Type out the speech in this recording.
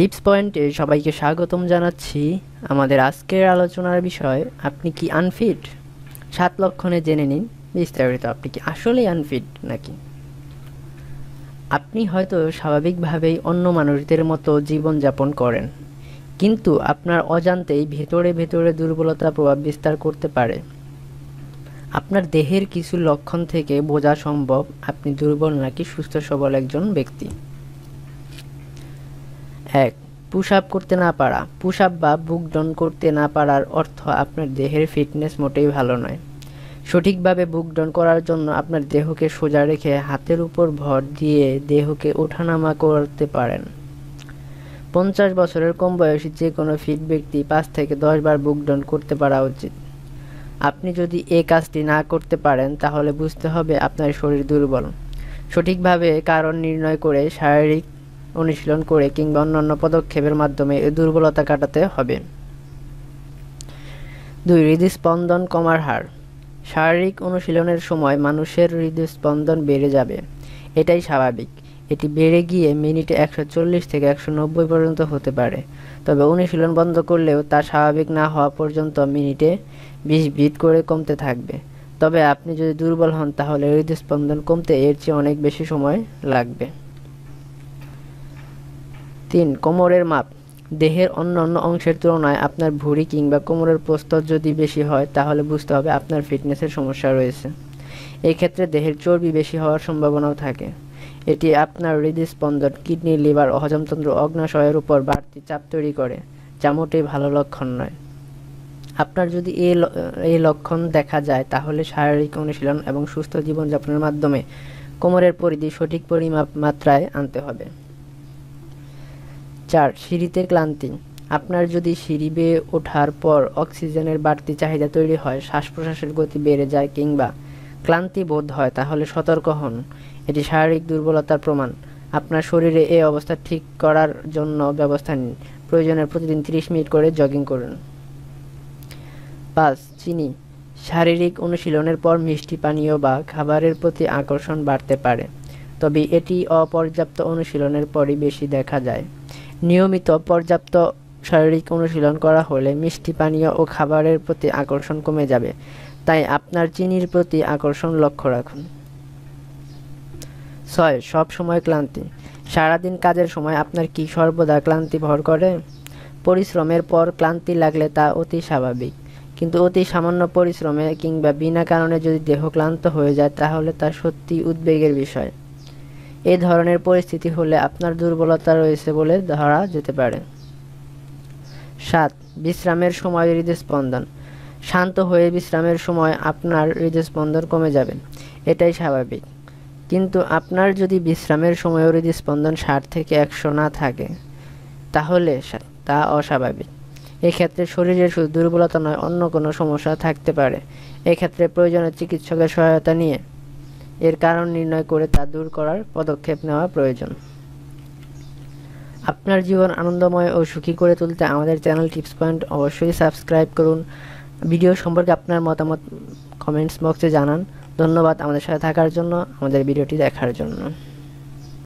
Tips পয়েন্টে সবাইকে স্বাগতম জানাচ্ছি। আমাদের আজকের আলোচনার বিষয়, আপনি কি আনফিট সাত লক্ষণে জেনে নিন। বিস্তারিত, আপনি কি আসলেই আনফিট নাকি? আপনি হয়তো স্বাভাবিকভাবেই অন্য মানুষদের মতো জীবনযাপন করেন, কিন্তু আপনার অজান্তেই ভেতরে ভেতরে দুর্বলতা প্রভাব বিস্তার করতে পারে। আপনার দেহের কিছু লক্ষণ থেকে বোঝা সম্ভব আপনি দুর্বল নাকি সুস্থ সবল একজন ব্যক্তি। এক পুশ আপ করতে না পারা। পুশ আপ বা বুক ডন করতে না পারার অর্থ আপনার দেহের ফিটনেস মোটেই ভালো নয়। সঠিকভাবে বুক ডন করার জন্য আপনার দেহকে সোজা রেখে হাতের উপর ভর দিয়ে দেহকে ওঠানামা করতে পারেন। পঞ্চাশ বছরের কম বয়সী যে কোনো ফিট ব্যক্তি পাঁচ থেকে দশ বার বুক ডন করতে পারা উচিত। আপনি যদি এ কাজটি না করতে পারেন, তাহলে বুঝতে হবে আপনার শরীর দুর্বল। সঠিকভাবে কারণ নির্ণয় করে শারীরিক অনুশীলন করে কিংবা অন্যান্য পদক্ষেপের মাধ্যমে এই দুর্বলতা কাটাতে হবে। দুই, হৃদস্পন্দন কমার হার। শারীরিক অনুশীলনের সময় মানুষের হৃদস্পন্দন বেড়ে যাবে। এটাই স্বাভাবিক। এটি বেড়ে গিয়ে মিনিটে একশো চল্লিশ থেকে একশো নব্বই পর্যন্ত হতে পারে। তবে অনুশীলন বন্ধ করলেও তা স্বাভাবিক না হওয়া পর্যন্ত মিনিটে বিশ বিট করে কমতে থাকবে। তবে আপনি যদি দুর্বল হন তাহলে হৃদস্পন্দন কমতে এর চেয়ে অনেক বেশি সময় লাগবে। তিন, কোমরের মাপ। দেহের অন্য অন্য অংশের তুলনায় আপনার ভুঁড়ি কিংবা কোমরের প্রস্থ যদি বেশি হয়, তাহলে বুঝতে হবে আপনার ফিটনেসের সমস্যা রয়েছে। এই ক্ষেত্রে দেহের চর্বি বেশি হওয়ার সম্ভাবনাও থাকে। এটি আপনার হৃদস্পন্দন, কিডনি, লিভার, হজমতন্ত্র, অগ্নাশয়ের উপর বাড়তি চাপ তৈরি করে, যা মোটেই ভালো লক্ষণ নয়। আপনার যদি এই এই লক্ষণ দেখা যায়, তাহলে শারীরিক অনুশীলন এবং সুস্থ জীবনযাপনের মাধ্যমে কোমরের পরিধি সঠিক পরিমাপ মাত্রায় আনতে হবে। চার, সিঁড়িতে ক্লান্তি। আপনার যদি সিঁড়ি বেয়ে ওঠার পর অক্সিজেনের বাড়তি চাহিদা তৈরি হয় শ্বাস প্রশ্বাসের গতি বেড়ে যায় কিংবা ক্লান্তি বোধ হয়, তাহলে সতর্ক হন। এটি শারীরিক দুর্বলতার প্রমাণ। আপনার শরীরে এই অবস্থা ঠিক করার জন্য ব্যবস্থা নিন। প্রয়োজনের প্রতিদিন 30 মিনিট করে জগিং করুন। পাঁচ, চিনি। শারীরিক অনুশীলনের পর মিষ্টি পানীয় বা খাবারের প্রতি আকর্ষণ বাড়তে পারে, তবে এটি অপর্যাপ্ত অনুশীলনের পরই বেশি দেখা যায়। নিয়মিত পর্যাপ্ত শারীরিক অনুশীলন করা হলে মিষ্টি পানীয় ও খাবারের প্রতি আকর্ষণ কমে যাবে। তাই আপনার চিনির প্রতি আকর্ষণ লক্ষ্য রাখুন। ছয়, সব সময় ক্লান্তি। সারাদিন কাজের সময় আপনার কি সর্বদা ক্লান্তি ভর করে? পরিশ্রমের পর ক্লান্তি লাগলে তা অতি স্বাভাবিক। কিন্তু অতি সামান্য পরিশ্রমে কিংবা বিনা কারণে যদি দেহ ক্লান্ত হয়ে যায়, তাহলে তা সত্যি উদ্বেগের বিষয়। এ ধরনের পরিস্থিতি হলে আপনার দুর্বলতা রয়েছে বলে ধরা যেতে পারে। সাত, বিশ্রামের সময় হৃদস্পন্দন। শান্ত হয়ে বিশ্রামের সময় আপনার হৃদস্পন্দন কমে যাবে। এটাই স্বাভাবিক। কিন্তু আপনার যদি বিশ্রামের সময় হৃদস্পন্দন ষাট থেকে একশো না থাকে, তাহলে তা অস্বাভাবিক। এক্ষেত্রে শরীরের শুধু দুর্বলতা নয়, অন্য কোনো সমস্যা থাকতে পারে। এক্ষেত্রে প্রয়োজনীয় চিকিৎসকের সহায়তা নিয়ে এর কারণ নির্ণয় করে তা দূর করার পদক্ষেপ নেওয়া প্রয়োজন। আপনার জীবন আনন্দময় ও সুখী করে তুলতে আমাদের চ্যানেল টিপস পয়েন্ট অবশ্যই সাবস্ক্রাইব করুন। ভিডিও সম্পর্কে আপনার মতামত কমেন্টস বক্সে জানান। ধন্যবাদ আমাদের সাথে থাকার জন্য, আমাদের ভিডিওটি দেখার জন্য।